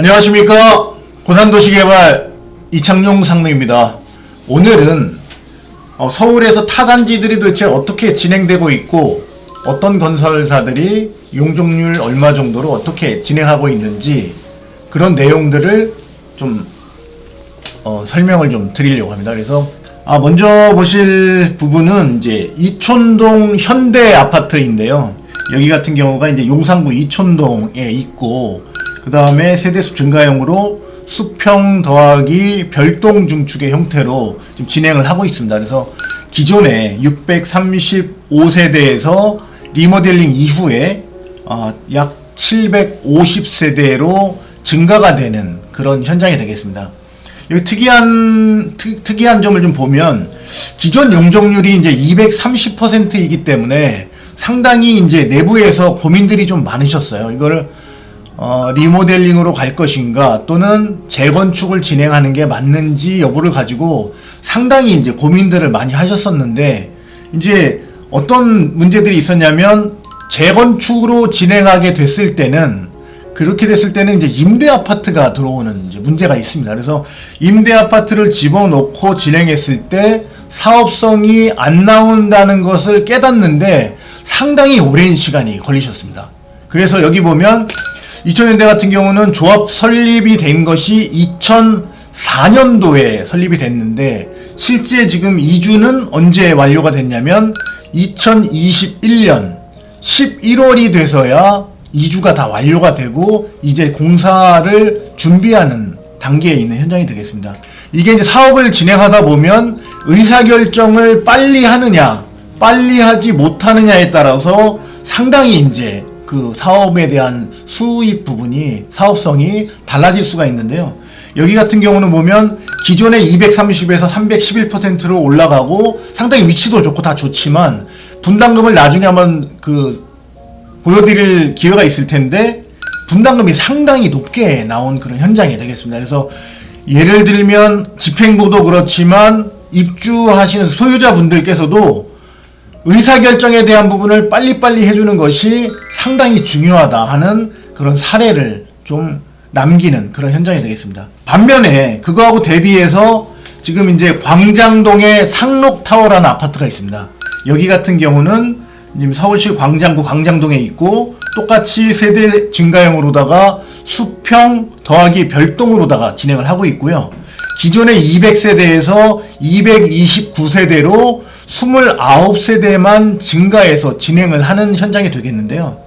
안녕하십니까 고산도시개발 이창용 상무입니다. 오늘은 어, 서울에서 타단지들이 도대체 어떻게 진행되고 있고 어떤 건설사들이 용적률 얼마 정도로 어떻게 진행하고 있는지 그런 내용들을 좀 어, 설명을 좀 드리려고 합니다. 그래서 아, 먼저 보실 부분은 이제 이촌동 현대 아파트인데요. 여기 같은 경우가 이제 용산구 이촌동에 있고 그 다음에 세대수 증가형으로 수평 더하기 별동 중축의 형태로 지금 진행을 하고 있습니다. 그래서 기존에 635세대에서 리모델링 이후에 어, 약 750세대로 증가가 되는 그런 현장이 되겠습니다. 여기 특이한 특, 특이한 점을 좀 보면 기존 용적률이 이제 230%이기 때문에 상당히 이제 내부에서 고민들이 좀 많으셨어요. 이거를 어, 리모델링으로 갈 것인가 또는 재건축을 진행하는 게 맞는지 여부를 가지고 상당히 이제 고민들을 많이 하셨었는데 이제 어떤 문제들이 있었냐면 재건축으로 진행하게 됐을 때는 그렇게 됐을 때는 이제 임대 아파트가 들어오는 이제 문제가 있습니다. 그래서 임대 아파트를 집어넣고 진행했을 때 사업성이 안 나온다는 것을 깨닫는데 상당히 오랜 시간이 걸리셨습니다. 그래서 여기 보면 2000년대 같은 경우는 조합 설립이 된 것이 2004년도에 설립이 됐는데 실제 지금 이주는 언제 완료가 됐냐면 2021년 11월이 돼서야 이주가 다 완료가 되고 이제 공사를 준비하는 단계에 있는 현장이 되겠습니다. 이게 이제 사업을 진행하다 보면 의사결정을 빨리 하느냐, 빨리 하지 못하느냐에 따라서 상당히 이제 그 사업에 대한 수익 부분이 사업성이 달라질 수가 있는데요. 여기 같은 경우는 보면 기존의 230에서 311%로 올라가고 상당히 위치도 좋고 다 좋지만 분담금을 나중에 한번 그 보여드릴 기회가 있을 텐데 분담금이 상당히 높게 나온 그런 현장이 되겠습니다. 그래서 예를 들면 집행부도 그렇지만 입주하시는 소유자분들께서도 의사결정에 대한 부분을 빨리빨리 해주는 것이 상당히 중요하다 하는 그런 사례를 좀 남기는 그런 현장이 되겠습니다. 반면에 그거하고 대비해서 지금 이제 광장동에 상록타워라는 아파트가 있습니다. 여기 같은 경우는 지금 서울시 광장구 광장동에 있고 똑같이 세대 증가형으로다가 수평 더하기 별동으로다가 진행을 하고 있고요. 기존의 200세대에서 229세대로 29세대만 증가해서 진행을 하는 현장이 되겠는데요.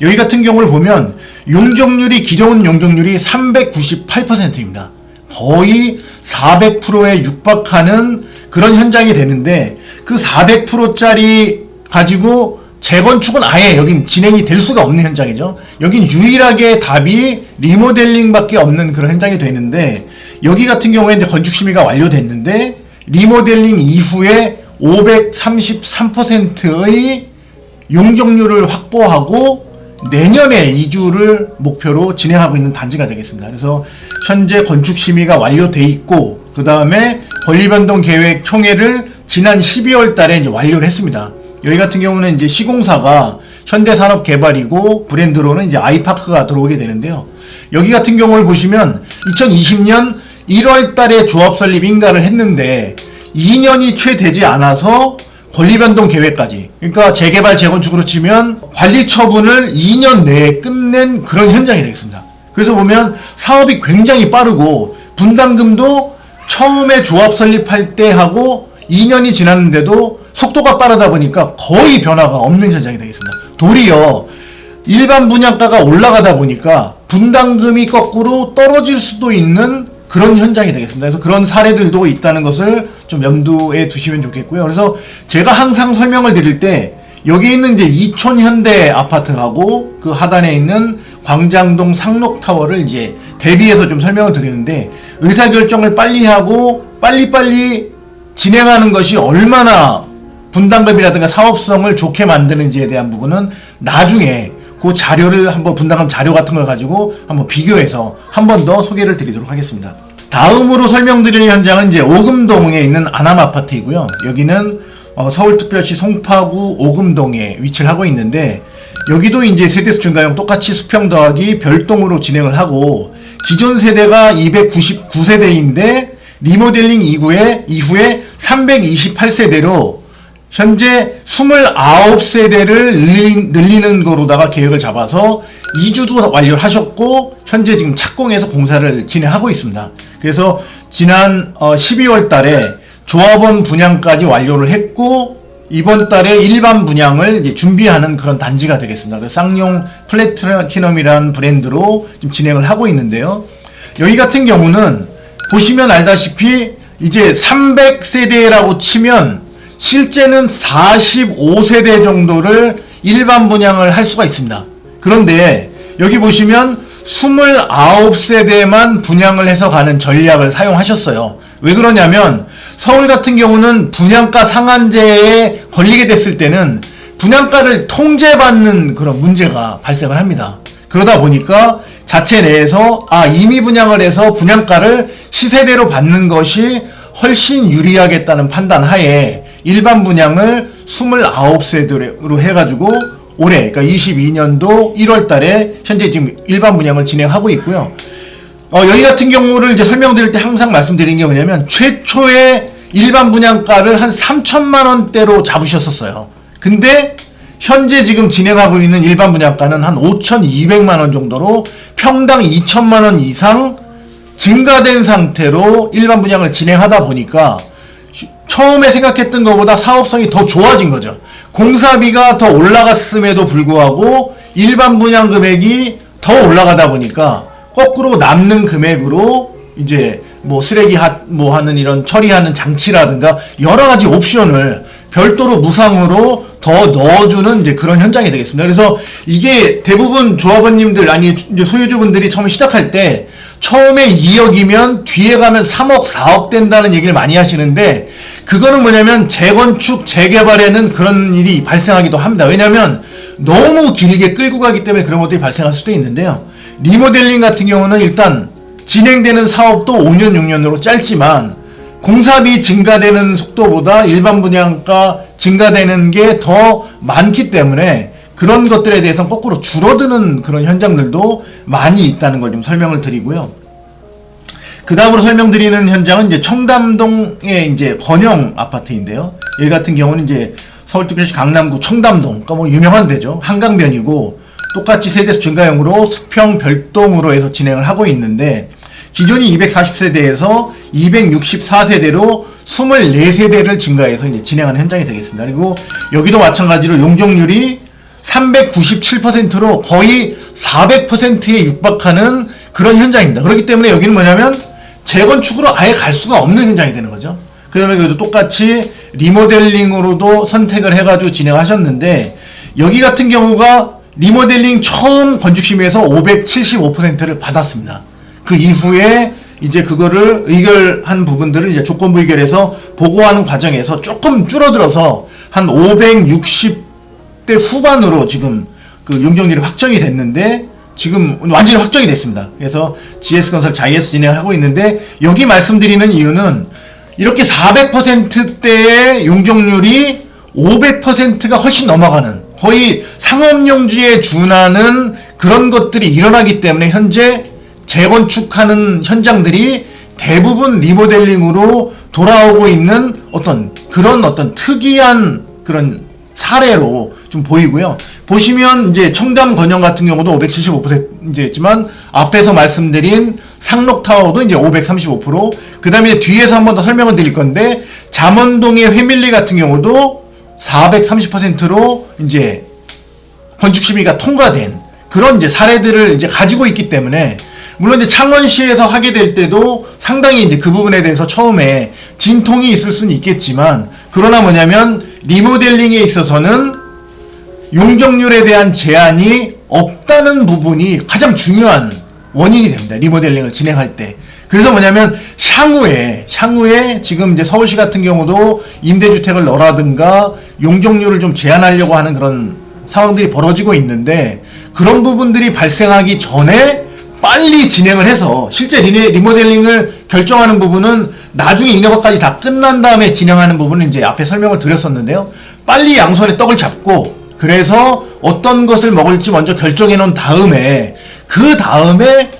여기 같은 경우를 보면 용적률이 기존 용적률이 398%입니다. 거의 400%에 육박하는 그런 현장이 되는데 그 400%짜리 가지고 재건축은 아예 여긴 진행이 될 수가 없는 현장이죠. 여긴 유일하게 답이 리모델링밖에 없는 그런 현장이 되는데 여기 같은 경우에 이제 건축 심의가 완료됐는데 리모델링 이후에 533%의 용적률을 확보하고 내년에 이주를 목표로 진행하고 있는 단지가 되겠습니다. 그래서 현재 건축 심의가 완료돼 있고 그 다음에 권리 변동 계획 총회를 지난 12월 달에 이제 완료를 했습니다. 여기 같은 경우는 이제 시공사가 현대산업개발이고 브랜드로는 이제 아이파크가 들어오게 되는데요. 여기 같은 경우를 보시면 2020년 1월 달에 조합 설립 인가를 했는데 2년이 채 되지 않아서 권리변동 계획까지 그러니까 재개발 재건축으로 치면 관리 처분을 2년 내에 끝낸 그런 현장이 되겠습니다. 그래서 보면 사업이 굉장히 빠르고 분담금도 처음에 조합 설립할 때 하고 2년이 지났는데도 속도가 빠르다 보니까 거의 변화가 없는 현장이 되겠습니다. 도리어 일반 분양가가 올라가다 보니까 분담금이 거꾸로 떨어질 수도 있는 그런 현장이 되겠습니다. 그래서 그런 사례들도 있다는 것을 좀 염두에 두시면 좋겠고요. 그래서 제가 항상 설명을 드릴 때 여기 있는 이제 이촌 현대 아파트하고 그 하단에 있는 광장동 상록타워를 이제 대비해서 좀 설명을 드리는데 의사결정을 빨리 하고 빨리빨리 진행하는 것이 얼마나 분담금이라든가 사업성을 좋게 만드는지에 대한 부분은 나중에 그 자료를 한번 분담금 자료 같은 걸 가지고 한번 비교해서 한 번 더 소개를 드리도록 하겠습니다. 다음으로 설명드릴 현장은 이제 오금동에 있는 아남 아파트이고요. 여기는 어, 서울특별시 송파구 오금동에 위치를 하고 있는데 여기도 이제 세대수 증가형 똑같이 수평 더하기 별동으로 진행을 하고 기존 세대가 299세대인데 리모델링 이후에 이후에 328세대로 현재 29세대를 늘리 는 거로다가 계획을 잡아서 2주도 완료를 하셨고 현재 지금 착공해서 공사를 진행하고 있습니다. 그래서 지난 12월 달에 조합원 분양까지 완료를 했고 이번 달에 일반 분양을 준비하는 그런 단지가 되겠습니다. 그래서 쌍용 플래티넘이라는 브랜드로 좀 진행을 하고 있는데요. 여기 같은 경우는 보시면 알다시피 이제 300세대라고 치면 실제는 45세대 정도를 일반 분양을 할 수가 있습니다. 그런데 여기 보시면 29세대만 분양을 해서 가는 전략을 사용하셨어요. 왜 그러냐면 서울 같은 경우는 분양가 상한제에 걸리게 됐을 때는 분양가를 통제받는 그런 문제가 발생을 합니다. 그러다 보니까 자체 내에서 아 이미 분양을 해서 분양가를 시세대로 받는 것이 훨씬 유리하겠다는 판단 하에 일반 분양을 29세대로 해가지고 올해 그러니까 22년도 1월 달에 현재 지금 일반 분양을 진행하고 있고요. 어, 여기 같은 경우를 이제 설명드릴 때 항상 말씀드린 게 뭐냐면 최초의 일반 분양가를 한 3천만 원대로 잡으셨었어요. 근데 현재 지금 진행하고 있는 일반 분양가는 한 5,200만 원 정도로 평당 2천만 원 이상 증가된 상태로 일반 분양을 진행하다 보니까 처음에 생각했던 것보다 사업성이 더 좋아진 거죠. 공사비가 더 올라갔음에도 불구하고 일반 분양 금액이 더 올라가다 보니까 거꾸로 남는 금액으로 이제 뭐 쓰레기 하, 뭐 하는 이런 처리하는 장치라든가 여러 가지 옵션을 별도로 무상으로 더 넣어주는 이제 그런 현장이 되겠습니다. 그래서 이게 대부분 조합원님들 아니 소유주분들이 처음 시작할 때 처음에 2억이면 뒤에 가면 3억, 4억 된다는 얘기를 많이 하시는데 그거는 뭐냐면 재건축, 재개발에는 그런 일이 발생하기도 합니다. 왜냐하면 너무 길게 끌고 가기 때문에 그런 것들이 발생할 수도 있는데요. 리모델링 같은 경우는 일단 진행되는 사업도 5년, 6년으로 짧지만 공사비 증가되는 속도보다 일반 분양가 증가되는 게 더 많기 때문에 그런 것들에 대해서 거꾸로 줄어드는 그런 현장들도 많이 있다는 걸 좀 설명을 드리고요. 그 다음으로 설명드리는 현장은 이제 청담동의 이제 번영 아파트인데요. 여기 같은 경우는 이제 서울특별시 강남구 청담동, 그러니까 뭐 유명한 데죠. 한강변이고 똑같이 세대수 증가형으로 수평 별동으로 해서 진행을 하고 있는데 기존이 240세대에서 264세대로 24세대를 증가해서 이제 진행하는 현장이 되겠습니다. 그리고 여기도 마찬가지로 용적률이 397%로 거의 400%에 육박하는 그런 현장입니다. 그렇기 때문에 여기는 뭐냐면 재건축으로 아예 갈 수가 없는 현장이 되는 거죠. 그 다음에 여기도 똑같이 리모델링으로도 선택을 해가지고 진행하셨는데 여기 같은 경우가 리모델링 처음 건축심의에서 575%를 받았습니다. 그 이후에 이제 그거를 의결한 부분들을 이제 조건부 의결해서 보고하는 과정에서 조금 줄어들어서 한 560 대 후반으로 지금 그 용적률이 확정이 됐는데 지금 완전히 확정이 됐습니다. 그래서 GS건설 자이에서 진행을 하고 있는데 여기 말씀드리는 이유는 이렇게 400%대의 용적률이 500%가 훨씬 넘어가는 거의 상업용지에 준하는 그런 것들이 일어나기 때문에 현재 재건축하는 현장들이 대부분 리모델링으로 돌아오고 있는 어떤 그런 어떤 특이한 그런 사례로 좀 보이고요. 보시면 이제 청담 건영 같은 경우도 575% 이제지만 앞에서 말씀드린 상록 타워도 이제 535%. 그다음에 뒤에서 한 번 더 설명을 드릴 건데 잠원동의 회밀리 같은 경우도 430%로 이제 건축 심의가 통과된 그런 이제 사례들을 이제 가지고 있기 때문에 물론 이제 창원시에서 하게 될 때도 상당히 이제 그 부분에 대해서 처음에 진통이 있을 수는 있겠지만 그러나 뭐냐면 리모델링에 있어서는 용적률에 대한 제한이 없다는 부분이 가장 중요한 원인이 됩니다. 리모델링을 진행할 때. 그래서 뭐냐면 향후에 향후에 지금 이제 서울시 같은 경우도 임대주택을 넣으라든가 용적률을 좀 제한하려고 하는 그런 상황들이 벌어지고 있는데 그런 부분들이 발생하기 전에 빨리 진행을 해서 실제 리네, 리모델링을 결정하는 부분은 나중에 인허가까지 다 끝난 다음에 진행하는 부분은 이제 앞에 설명을 드렸었는데요. 빨리 양손에 떡을 잡고 그래서 어떤 것을 먹을지 먼저 결정해 놓은 다음에 그 다음에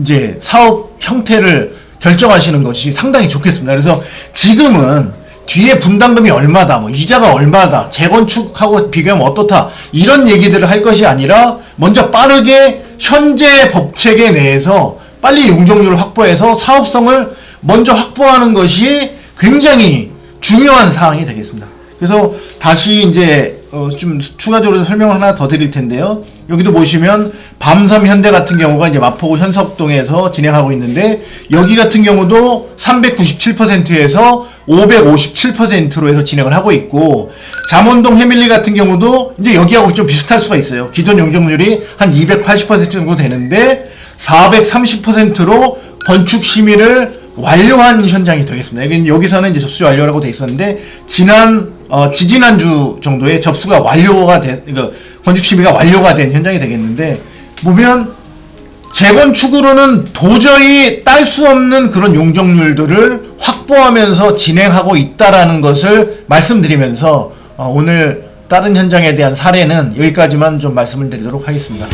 이제 사업 형태를 결정하시는 것이 상당히 좋겠습니다. 그래서 지금은 뒤에 분담금이 얼마다, 뭐 이자가 얼마다, 재건축하고 비교하면 어떻다 이런 얘기들을 할 것이 아니라 먼저 빠르게 현재 법 체계 내에서 빨리 용적률을 확보해서 사업성을 먼저 확보하는 것이 굉장히 중요한 사항이 되겠습니다. 그래서 다시 이제 어, 좀 추가적으로 설명을 하나 더 드릴 텐데요. 여기도 보시면 밤섬 현대 같은 경우가 이제 마포구 현석동에서 진행하고 있는데 여기 같은 경우도 397%에서 557%로 해서 진행을 하고 있고 잠원동 해밀리 같은 경우도 이제 여기하고 좀 비슷할 수가 있어요. 기존 용적률이 한 280% 정도 되는데 430%로 건축 심의를 완료한 현장이 되겠습니다. 여기 여기서는 이제 접수 완료라고 돼 있었는데 지난 어, 지지난 주 정도에 접수가 완료가 된 그러니까 건축 심의가 완료가 된 현장이 되겠는데 보면 재건축으로는 도저히 딸 수 없는 그런 용적률들을 확보하면서 진행하고 있다라는 것을 말씀드리면서 어, 오늘 다른 현장에 대한 사례는 여기까지만 좀 말씀을 드리도록 하겠습니다.